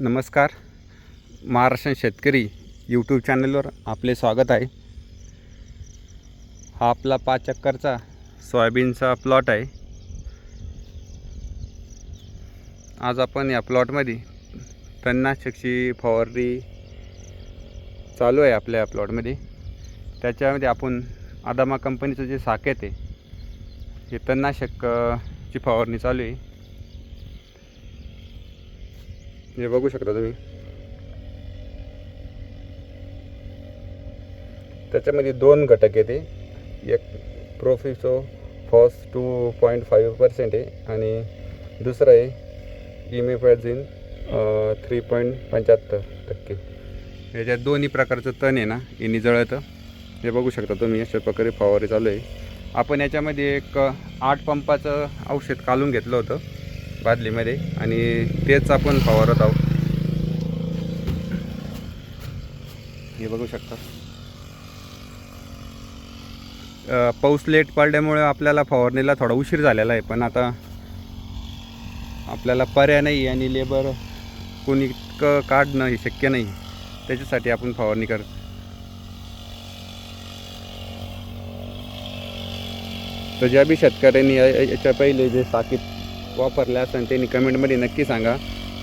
नमस्कार. महाराष्ट्र शेतकरी यूट्यूब चॅनलवर आपले स्वागत आहे. हा आपला पाच चक्करचा सोयाबीनचा प्लॉट आहे. आज आपण या प्लॉटमध्ये तन्नाशकची फवारणी चालू आहे आपल्या या प्लॉटमध्ये त्याच्यामध्ये आपण आदामा कंपनीचं जे साकेत आहे हे तन्नाशकची फवारणी चालू आहे. हे बघू शकता तुम्ही. त्याच्यामध्ये दोन घटक येते. एक प्रोफिसो फॉस टू पॉईंट फाईव्ह पर्सेंट आहे आणि दुसरं आहे इमेफॅझिन थ्री पॉईंट पंच्याहत्तर टक्के. याच्यात दोन्ही प्रकारचं तण आहे ना हे जळतं. हे बघू शकता तुम्ही अशा प्रकारे फवारे चालू आहे. आपण याच्यामध्ये एक आठ पंपाचं औषध काढून घेतलं होतं. बादलीमध्ये आणि तेच आपण फवारत आहोत. हे बघू शकता. पाऊस लेट पडल्यामुळे आपल्याला फवारणीला थोडा उशीर झालेला आहे पण आता आपल्याला पर्याय नाही आणि लेबर कोणी इतकं काढणं हे शक्य नाही. त्याच्यासाठी आपण फवारणी करतो तर ज्या बी शेतकऱ्यांनी या- याच्या पहिले जे साकीत वापरले असेल त्यांनी कमेंटमध्ये नक्की सांगा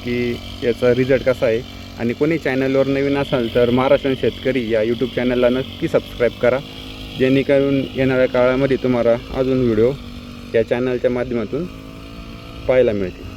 की याचा रिझल्ट कसा आहे. आणि कोणी चॅनलवर नवीन असाल तर महाराष्ट्र शेतकरी या यूट्यूब चॅनलला नक्की सबस्क्राईब करा. जेणेकरून येणाऱ्या काळामध्ये तुम्हाला अजून व्हिडिओ या चॅनलच्या माध्यमातून पाहायला मिळतील.